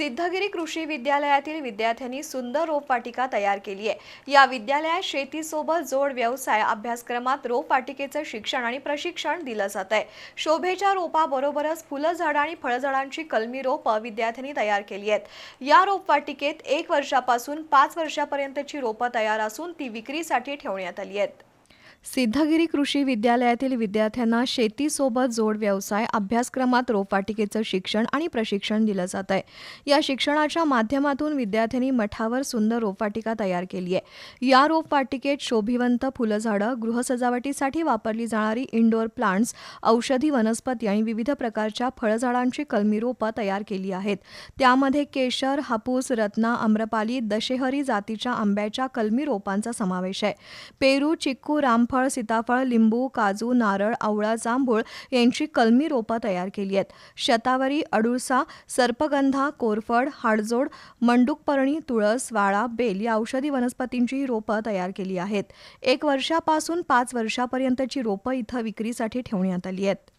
सिद्धगिरी कृषी विद्यालयातील विद्यार्थ्यांनी सुंदर रोपवाटिका तयार केली आहे. या विद्यालयात शेतीसोबत जोड व्यवसाय अभ्यासक्रमात रोपवाटिकेचं शिक्षण आणि प्रशिक्षण दिलं जात आहे. शोभेच्या रोपाबरोबरच फुलं झाडं आणि फळझाडांची कलमी रोपं विद्यार्थ्यांनी तयार केली आहेत. या रोपवाटिकेत एक वर्षापासून पाच वर्षापर्यंतची रोपं तयार असून ती विक्रीसाठी ठेवण्यात आली आहेत. सिद्धगिरी कृषी विद्यालयातील विद्यार्थ्यांना शेतीसोबत जोड व्यवसाय अभ्यासक्रमात रोपवाटिकेचं शिक्षण आणि प्रशिक्षण दिलं जात आहे. या शिक्षणाच्या माध्यमातून विद्यार्थ्यांनी मठावर सुंदर रोपवाटिका तयार केली आहे. या रोपवाटिकेत शोभिवंत फुलझाडं गृहसजावटीसाठी वापरली जाणारी इंडोर प्लांट्स औषधी वनस्पती आणि विविध प्रकारच्या फळझाडांची कलमी रोपं तयार केली आहेत. त्यामध्ये केशर हापूस रत्ना आम्रपाली दशेहरी जातीच्या आंब्याच्या कलमी रोपांचा समावेश आहे. पेरू चिक्कू राम रामफळ सीताफळ लिंबू काजू नारळ आवळा जांभूळ यांची कलमी रोपं तयार केली आहेत. शतावरी अडुळसा सर्पगंधा कोरफड हाडजोड मंडुकपर्णी तुळस वाळा बेल या औषधी वनस्पतींची ही रोपं तयार केली आहेत. एक वर्षापासून पाच वर्षापर्यंतची रोपं इथं विक्रीसाठी ठेवण्यात आली आहेत.